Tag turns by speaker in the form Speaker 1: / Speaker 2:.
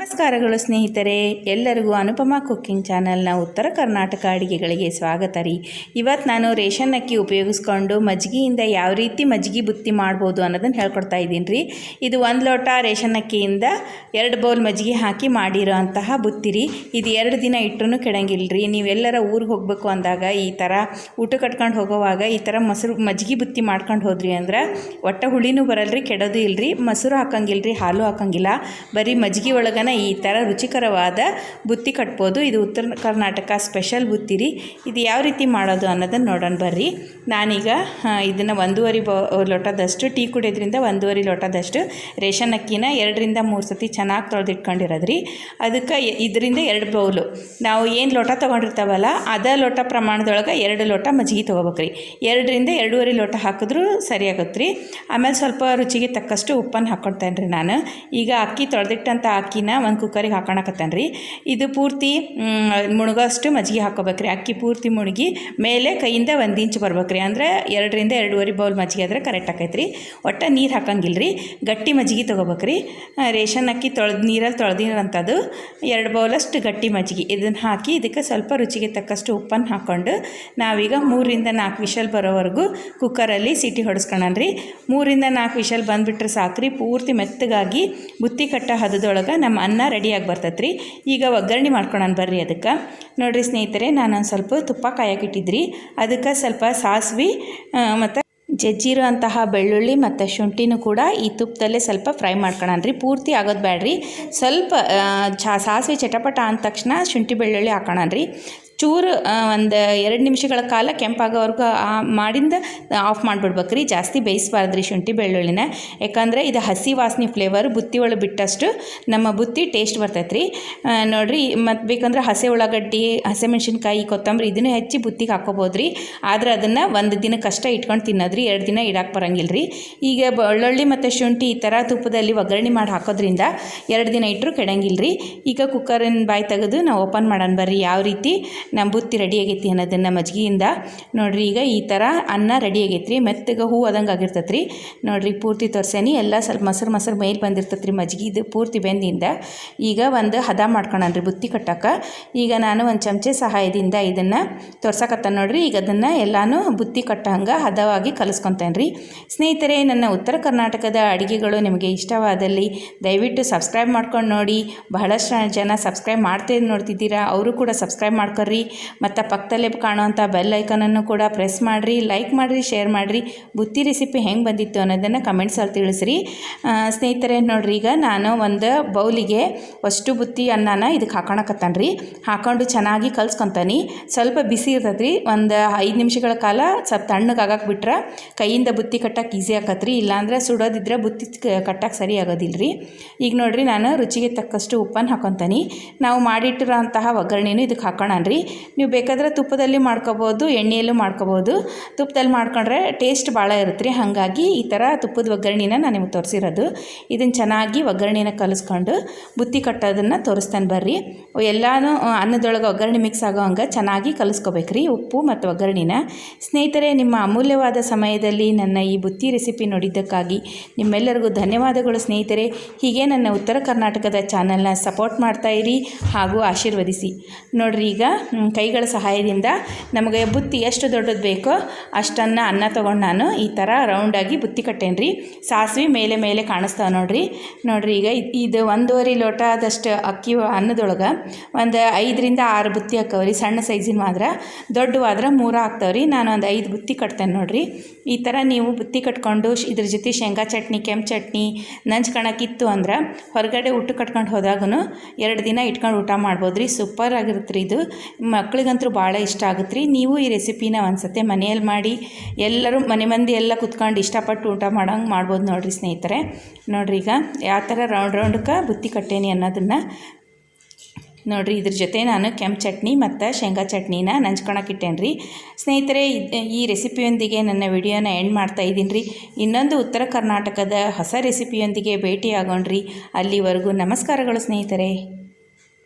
Speaker 1: ನಮಸ್ಕಾರಗಳು ಸ್ನೇಹಿತರೆ, ಎಲ್ಲರಿಗೂ ಅನುಪಮ ಕುಕ್ಕಿಂಗ್ ಚಾನಲ್ನ ಉತ್ತರ ಕರ್ನಾಟಕ ಅಡುಗೆಗಳಿಗೆ ಸ್ವಾಗತ ರೀ. ಇವತ್ತು ನಾನು ರೇಷನ್ ಅಕ್ಕಿ ಉಪಯೋಗಿಸ್ಕೊಂಡು ಮಜ್ಜಿಗೆಯಿಂದ ಯಾವ ರೀತಿ ಮಜ್ಜಿಗೆ ಬುತ್ತಿ ಮಾಡ್ಬೋದು ಅನ್ನೋದನ್ನು ಹೇಳ್ಕೊಡ್ತಾ ಇದ್ದೀನಿ ರೀ. ಇದು ಒಂದು ಲೋಟ ರೇಷನ್ ಅಕ್ಕಿಯಿಂದ ಎರಡು ಬೌಲ್ ಮಜ್ಜಿಗೆ ಹಾಕಿ ಮಾಡಿರೋ ಅಂತಹ ಬುತ್ತಿ ರೀ. ಇದು ಎರಡು ದಿನ ಇಟ್ಟರೂ ಕೆಡಂಗಿಲ್ಲ ರೀ. ನೀವೆಲ್ಲರ ಊರಿಗೆ ಹೋಗಬೇಕು ಅಂದಾಗ ಈ ಥರ ಊಟ ಕಟ್ಕೊಂಡು ಹೋಗೋವಾಗ ಈ ಥರ ಮೊಸರು ಮಜ್ಜಿಗೆ ಬುತ್ತಿ ಮಾಡ್ಕೊಂಡು ಹೋದ್ರಿ ಅಂದ್ರೆ ಒಟ್ಟ ಹುಳಿನೂ ಬರಲ್ರಿ, ಕೆಡೋದು ಇಲ್ರಿ, ಮೊಸರು ಹಾಕಂಗಿಲ್ಲ ರೀ ಹಾಲು ಹಾಕಂಗಿಲ್ಲ. ಬರೀ ಮಜ್ಜಿಗೆ ಒಳಗನ ಈ ಥರ ರುಚಿಕರವಾದ ಬುತ್ತಿ ಕಟ್ಬೋದು. ಇದು ಉತ್ತರ ಕರ್ನಾಟಕ ಸ್ಪೆಷಲ್ ಬುತ್ತಿರಿ ಇದು ಯಾವ ರೀತಿ ಮಾಡೋದು ಅನ್ನೋದನ್ನು ನೋಡೋಣ ಬರ್ರಿ. ನಾನೀಗ ಇದನ್ನು ಒಂದೂವರೆ ಲೋಟದಷ್ಟು ಟೀ ಕುಡಿಯೋದ್ರಿಂದ ಒಂದೂವರೆ ಲೋಟದಷ್ಟು ರೇಷನ್ ಅಕ್ಕಿನ ಎರಡರಿಂದ ಮೂರು ಸತಿ ಚೆನ್ನಾಗಿ ತೊಳೆದಿಟ್ಕೊಂಡಿರೋದ್ರಿ ಅದಕ್ಕೆ ಇದರಿಂದ ಎರಡು ಬೌಲು. ನಾವು ಏನು ಲೋಟ ತೊಗೊಂಡಿರ್ತಾವಲ್ಲ, ಅದೇ ಲೋಟ ಪ್ರಮಾಣದೊಳಗೆ ಎರಡು ಲೋಟ ಮಜ್ಜಿಗೆ ತೊಗೋಬೇಕ್ರಿ. ಎರಡರಿಂದ ಎರಡೂವರೆ ಲೋಟ ಹಾಕಿದ್ರೂ ಸರಿಯಾಗುತ್ತೆ ರೀ. ಆಮೇಲೆ ಸ್ವಲ್ಪ ರುಚಿಗೆ ತಕ್ಕಷ್ಟು ಉಪ್ಪನ್ನು ಹಾಕ್ಕೊಳ್ತೇನೆ ರೀ ನಾನು. ಈಗ ಅಕ್ಕಿ ತೊಳೆದಿಟ್ಟಂಥ ಅಕ್ಕಿನ ಒಂದು ಕುಕ್ಕರಿಗೆ ಹಾಕೋಣಕತ್ತೇನೆ ರೀ ಇದು ಪೂರ್ತಿ ಮುಳುಗೋಷ್ಟು ಮಜ್ಜಿಗೆ ಹಾಕೋಬೇಕ್ರಿ. ಅಕ್ಕಿ ಪೂರ್ತಿ ಮುಳುಗಿ ಮೇಲೆ ಕೈಯಿಂದ ಒಂದು ಇಂಚ್ ಬರ್ಬೇಕ್ರಿ. ಅಂದರೆ ಎರಡರಿಂದ ಎರಡೂವರೆ ಬೌಲ್ ಮಜ್ಜಿಗೆ ಆದರೆ ಕರೆಕ್ಟ್ ಆಕೈತೆ ರೀ ಒಟ್ಟು ನೀರು ಹಾಕಂಗಿಲ್ಲ ರೀ ಗಟ್ಟಿ ಮಜ್ಜಿಗೆ ತೊಗೋಬೇಕ್ರಿ. ರೇಷನ್ ಅಕ್ಕಿ ತೊಳೆದು, ನೀರಲ್ಲಿ ತೊಳೆದಿರೋಂಥದ್ದು ಎರಡು ಬೌಲಷ್ಟು ಗಟ್ಟಿ ಮಜ್ಜಿಗೆ. ಇದನ್ನು ಹಾಕಿ ಇದಕ್ಕೆ ಸ್ವಲ್ಪ ರುಚಿಗೆ ತಕ್ಕಷ್ಟು ಉಪ್ಪನ್ನು ಹಾಕ್ಕೊಂಡು ನಾವೀಗ ಮೂರಿಂದ ನಾಲ್ಕು ವಿಷಲ್ ಬರೋವರೆಗೂ ಕುಕ್ಕರಲ್ಲಿ ಸಿಟಿ ಹೊಡೆಸ್ಕೊಳ್ಳೋಣ ರೀ ಮೂರಿಂದ ನಾಲ್ಕು ವಿಷಲ್ ಬಂದುಬಿಟ್ರೆ ಸಾಕ್ರಿ. ಪೂರ್ತಿ ಮೆತ್ತಗಾಗಿ ಬುತ್ತಿ ಕಟ್ಟ ಹದದೊಳಗೆ ನಮ್ಮ ಅನ್ನ ರೆಡಿಯಾಗಿ ಬರ್ತೈತೆ ರೀ ಈಗ ಒಗ್ಗರಣೆ ಮಾಡ್ಕೊಳೋಣ ಬರ್ರಿ ಅದಕ್ಕೆ. ನೋಡಿರಿ ಸ್ನೇಹಿತರೆ ನಾನು ಸ್ವಲ್ಪ ತುಪ್ಪ ಕಾಯಕ್ಕಿಟ್ಟಿದ್ರಿ ಅದಕ್ಕೆ ಸ್ವಲ್ಪ ಸಾಸಿವೆ ಮತ್ತು ಜಜ್ಜಿರೋ ಅಂತಹ ಬೆಳ್ಳುಳ್ಳಿ ಮತ್ತು ಶುಂಠಿನೂ ಕೂಡ ಈ ತುಪ್ಪದಲ್ಲೇ ಸ್ವಲ್ಪ ಫ್ರೈ ರೀ ಪೂರ್ತಿ ಆಗೋದು ಬೇಡ್ರಿ ಸ್ವಲ್ಪ ಸಾಸಿವೆ ಚಟಪಟ ಅಂದ ತಕ್ಷಣ ಶುಂಠಿ ಬೆಳ್ಳುಳ್ಳಿ ಹಾಕೋಣ ರೀ ಚೂರು ಒಂದು ಎರಡು ನಿಮಿಷಗಳ ಕಾಲ ಕೆಂಪಾಗೋವರೆಗೂ ಮಾಡಿಂದ ಆಫ್ ಮಾಡಿಬಿಡ್ಬೇಕು ರೀ. ಜಾಸ್ತಿ ಬೇಯಿಸ್ಬಾರ್ದು ರೀ ಶುಂಠಿ ಬೆಳ್ಳುಳ್ಳಿನ. ಯಾಕಂದರೆ ಇದು ಹಸಿ ವಾಸನೆ ಫ್ಲೇವರ್ ಬುತ್ತಿ ಒಳಗೆ ಬಿಟ್ಟಷ್ಟು ನಮ್ಮ ಬುತ್ತಿ ಟೇಸ್ಟ್ ಬರ್ತೈತೆ ರೀ. ನೋಡಿರಿ, ಮತ್ತು ಬೇಕಂದ್ರೆ ಹಸಿ ಉಳ್ಳಾಗಡ್ಡಿ ಹಸಿಮೆಣ್ಸಿನ್ಕಾಯಿ ಕೊತ್ತಂಬರಿ ಇದನ್ನು ಹೆಚ್ಚಿ ಬುತ್ತಿಗೆ ಹಾಕೋಬೋದು ರೀ. ಆದ್ರೆ ಅದನ್ನು ಒಂದು ದಿನ ಕಷ್ಟ ಇಟ್ಕೊಂಡು ತಿನ್ನೋದ್ರಿ ಎರಡು ದಿನ ಇಡಕ್ಕೆ ಬರಂಗಿಲ್ಲ ರೀ. ಈಗ ಬೆಳ್ಳುಳ್ಳಿ ಮತ್ತು ಶುಂಠಿ ಈ ಥರ ತುಪ್ಪದಲ್ಲಿ ಒಗ್ಗರಣೆ ಮಾಡಿ ಹಾಕೋದ್ರಿಂದ ಎರಡು ದಿನ ಇಟ್ಟರು ಕೆಡಂಗಿಲ್ಲ ರೀ. ಈಗ ಕುಕ್ಕರಿನ ಬಾಯಿ ತೆಗೆದು ನಾವು ಓಪನ್ ಮಾಡೋಣ ಬರ್ರಿ. ಯಾವ ರೀತಿ? ನಮ್ಮ ಬುತ್ತಿ ರೆಡಿ ಆಗೈತಿ ಅನ್ನೋದನ್ನು ಮಜ್ಗಿಯಿಂದ ನೋಡಿರಿ ಈಗ ಈ ಥರ ಅನ್ನ ರೆಡಿ ಆಗೈತ್ರಿ. ಮೆತ್ತಗೆ ಹೂ ಅದಂಗೆ ಆಗಿರ್ತೈತೆ ರೀ ನೋಡಿರಿ ಪೂರ್ತಿ ತೋರ್ಸೇನಿ ಎಲ್ಲ ಸ್ವಲ್ಪ ಮೊಸರು ಮೊಸರು ಮೇಲೆ ಬಂದಿರ್ತೈತೆ ರೀ ಇದು ಪೂರ್ತಿ ಬೆಂದಿಂದ ಈಗ ಒಂದು ಹದ ಮಾಡ್ಕೊಳನ್ರಿ ಬುತ್ತಿ ಕಟ್ಟಕ್ಕೆ ಈಗ ನಾನು ಒಂದು ಚಮಚೆ ಸಹಾಯದಿಂದ ಇದನ್ನು ತೋರ್ಸಕತ್ತ ನೋಡಿರಿ. ಈಗ ಅದನ್ನು ಎಲ್ಲನೂ ಬುತ್ತಿ ಕಟ್ಟಂಗೆ ಹದವಾಗಿ ಕಲಿಸ್ಕೊತೇನೆ ರೀ ಸ್ನೇಹಿತರೆ, ನನ್ನ ಉತ್ತರ ಕರ್ನಾಟಕದ ಅಡುಗೆಗಳು ನಿಮಗೆ ಇಷ್ಟವಾದಲ್ಲಿ ದಯವಿಟ್ಟು ಸಬ್ಸ್ಕ್ರೈಬ್ ಮಾಡ್ಕೊಂಡು ನೋಡಿ. ಬಹಳಷ್ಟು ಜನ ಸಬ್ಸ್ಕ್ರೈಬ್ ಮಾಡ್ತೇನೆ ನೋಡ್ತಿದ್ದೀರಾ. ಅವರು ಕೂಡ ಸಬ್ಸ್ಕ್ರೈಬ್ ಮಾಡ್ಕೊರಿ. ಮತ್ತು ಪಕ್ಕದಲ್ಲೇ ಕಾಣುವಂಥ ಬೆಲ್ ಐಕನನ್ನು ಕೂಡ ಪ್ರೆಸ್ ಮಾಡಿರಿ ಲೈಕ್ ಮಾಡಿರಿ ಶೇರ್ ಮಾಡಿರಿ. ಬುತ್ತಿ ರೆಸಿಪಿ ಹೆಂಗೆ ಬಂದಿತ್ತು ಅನ್ನೋದನ್ನು ಕಮೆಂಟ್ಸಲ್ಲಿ ತಿಳಿಸ್ರಿ. ಸ್ನೇಹಿತರೆ ನೋಡ್ರಿ, ಈಗ ನಾನು ಒಂದು ಬೌಲಿಗೆ ಅಷ್ಟು ಬುತ್ತಿ ಅನ್ನನ ಇದಕ್ಕೆ ಹಾಕೊಳಕತ್ತಾನ ರೀ ಹಾಕೊಂಡು ಚೆನ್ನಾಗಿ ಕಲ್ಸ್ಕೊತಾನೆ. ಸ್ವಲ್ಪ ಬಿಸಿ ಇರ್ತೈತೆ ರೀ ಒಂದು ಐದು ನಿಮಿಷಗಳ ಕಾಲ ಸ್ವಲ್ಪ ತಣ್ಣಗೆ ಆಗಕ್ಕೆ ಬಿಟ್ರೆ ಕೈಯಿಂದ ಬುತ್ತಿ ಕಟ್ಟಕ್ಕೆ ಈಸಿ ಆಕತ್ರಿ. ಇಲ್ಲಾಂದ್ರೆ ಸುಡೋದಿದ್ರೆ ಬುತ್ತಿ ಕಟ್ಟಕ್ಕೆ ಸರಿ ಆಗೋದಿಲ್ಲ ರೀ ಈಗ ನೋಡಿರಿ, ನಾನು ರುಚಿಗೆ ತಕ್ಕಷ್ಟು ಉಪ್ಪನ್ನು ಹಾಕೊತಾನೆ. ನಾವು ಮಾಡಿಟ್ಟಿರೋ ಅಂತಹ ಒಗ್ಗರಣೆನೂ ಇದಕ್ಕೆ ಹಾಕೋಣ ರೀ ನೀವು ಬೇಕಾದರೆ ತುಪ್ಪದಲ್ಲಿ ಮಾಡ್ಕೋಬೋದು, ಎಣ್ಣೆಯಲ್ಲೂ ಮಾಡ್ಕೋಬೋದು. ತುಪ್ಪದಲ್ಲಿ ಮಾಡ್ಕೊಂಡ್ರೆ ಟೇಸ್ಟ್ ಭಾಳ ಇರುತ್ತೆ ರೀ. ಹಾಗಾಗಿ ಈ ಥರ ತುಪ್ಪದ ಒಗ್ಗರಣೆನ ನಾನು ನಿಮ್ಗೆ ತೋರಿಸಿರೋದು. ಇದನ್ನು ಚೆನ್ನಾಗಿ ಒಗ್ಗರಣೆನ ಕಲಿಸ್ಕೊಂಡು ಬುತ್ತಿ ಕಟ್ಟೋದನ್ನು ತೋರಿಸ್ತಾನೆ ಬರ್ರಿ. ಎಲ್ಲನೂ ಅನ್ನದೊಳಗೆ ಒಗ್ಗರಣೆ ಮಿಕ್ಸ್ ಆಗೋ ಹಂಗೆ ಚೆನ್ನಾಗಿ ಕಲಿಸ್ಕೋಬೇಕು ರೀ. ಉಪ್ಪು ಮತ್ತು ಒಗ್ಗರಣೆನ. ಸ್ನೇಹಿತರೆ, ನಿಮ್ಮ ಅಮೂಲ್ಯವಾದ ಸಮಯದಲ್ಲಿ ನನ್ನ ಈ ಬುತ್ತಿ ರೆಸಿಪಿ ನೋಡಿದ್ದಕ್ಕಾಗಿ ನಿಮ್ಮೆಲ್ಲರಿಗೂ ಧನ್ಯವಾದಗಳು ಸ್ನೇಹಿತರೆ. ಹೀಗೆ ನನ್ನ ಉತ್ತರ ಕರ್ನಾಟಕದ ಚಾನಲ್ನ ಸಪೋರ್ಟ್ ಮಾಡ್ತಾಯಿರಿ ಹಾಗೂ ಆಶೀರ್ವದಿಸಿ. ನೋಡ್ರಿ ಈಗ ಕೈಗಳ ಸಹಾಯದಿಂದ ನಮಗೆ ಬುತ್ತಿ ಎಷ್ಟು ದೊಡ್ಡದು ಬೇಕೋ ಅಷ್ಟನ್ನು ಅನ್ನ ತೊಗೊಂಡು ನಾನು ಈ ಥರ ರೌಂಡಾಗಿ ಬುತ್ತಿ ಕಟ್ಟೇನ್ರಿ. ಸಾಸಿವೆ ಮೇಲೆ ಮೇಲೆ ಕಾಣಿಸ್ತಾವೆ ನೋಡಿರಿ. ನೋಡ್ರಿ ಈಗ ಇದು ಒಂದೂವರೆ ಲೋಟದಷ್ಟು ಅಕ್ಕಿ ಅನ್ನದೊಳಗೆ ಒಂದು ಐದರಿಂದ ಆರು ಬುತ್ತಿ ಹಾಕವ್ರಿ. ಸಣ್ಣ ಸೈಜಿನ ಮಾತ್ರ. ದೊಡ್ಡವಾದ್ರೆ ಮೂರು ಆಗ್ತಾವೆ ರೀ ನಾನು ಒಂದು ಐದು ಬುತ್ತಿ ಕಟ್ತೇನೆ ನೋಡಿರಿ. ಈ ಥರ ನೀವು ಬುತ್ತಿ ಕಟ್ಕೊಂಡು ಇದ್ರ ಜೊತೆ ಶೇಂಗಾ ಚಟ್ನಿ, ಕೆಂಪು ಚಟ್ನಿ ನಂಚ್ಕೊಳಕ್ಕಿತ್ತು ಅಂದ್ರೆ ಹೊರಗಡೆ ಊಟ ಕಟ್ಕೊಂಡು ಹೋದಾಗೂ ಎರಡು ದಿನ ಇಟ್ಕೊಂಡು ಊಟ ಮಾಡ್ಬೋದು ರೀ ಸೂಪರ್ ಆಗಿರುತ್ತೆ ರೀ ಇದು. ಮಕ್ಳಿಗಂತೂ ಭಾಳ ಇಷ್ಟ ಆಗುತ್ತೆ ರೀ ನೀವು ಈ ರೆಸಿಪಿನ ಒಂದ್ಸತಿ ಮನೆಯಲ್ಲಿ ಮಾಡಿ, ಎಲ್ಲರೂ ಮನೆ ಮಂದಿ ಎಲ್ಲ ಕುತ್ಕೊಂಡು ಇಷ್ಟಪಟ್ಟು ಊಟ ಮಾಡೋಂಗೆ ಮಾಡ್ಬೋದು ನೋಡಿರಿ ಸ್ನೇಹಿತರೆ. ನೋಡ್ರಿ ಈಗ ಯಾವ ಥರ ರೌಂಡ್ ರೌಂಡ್ಗೆ ಬುತ್ತಿ ಕಟ್ಟೇನಿ ಅನ್ನೋದನ್ನು ನೋಡಿರಿ. ಇದ್ರ ಜೊತೆ ನಾನು ಕೆಂಪು ಚಟ್ನಿ ಮತ್ತು ಶೇಂಗಾ ಚಟ್ನಿನ ನಂಚ್ಕೊಳಕ್ಕಿಟ್ಟೇನೆ ರೀ ಸ್ನೇಹಿತರೆ ಈ ರೆಸಿಪಿಯೊಂದಿಗೆ ನನ್ನ ವಿಡಿಯೋನ ಎಂಡ್ ಮಾಡ್ತಾ ಇದ್ದೀನಿ ರೀ. ಇನ್ನೊಂದು ಉತ್ತರ ಕರ್ನಾಟಕದ ಹೊಸ ರೆಸಿಪಿಯೊಂದಿಗೆ ಭೇಟಿ ಆಗೋಣ್ರಿ ಅಲ್ಲಿವರೆಗೂ ನಮಸ್ಕಾರಗಳು ಸ್ನೇಹಿತರೆ.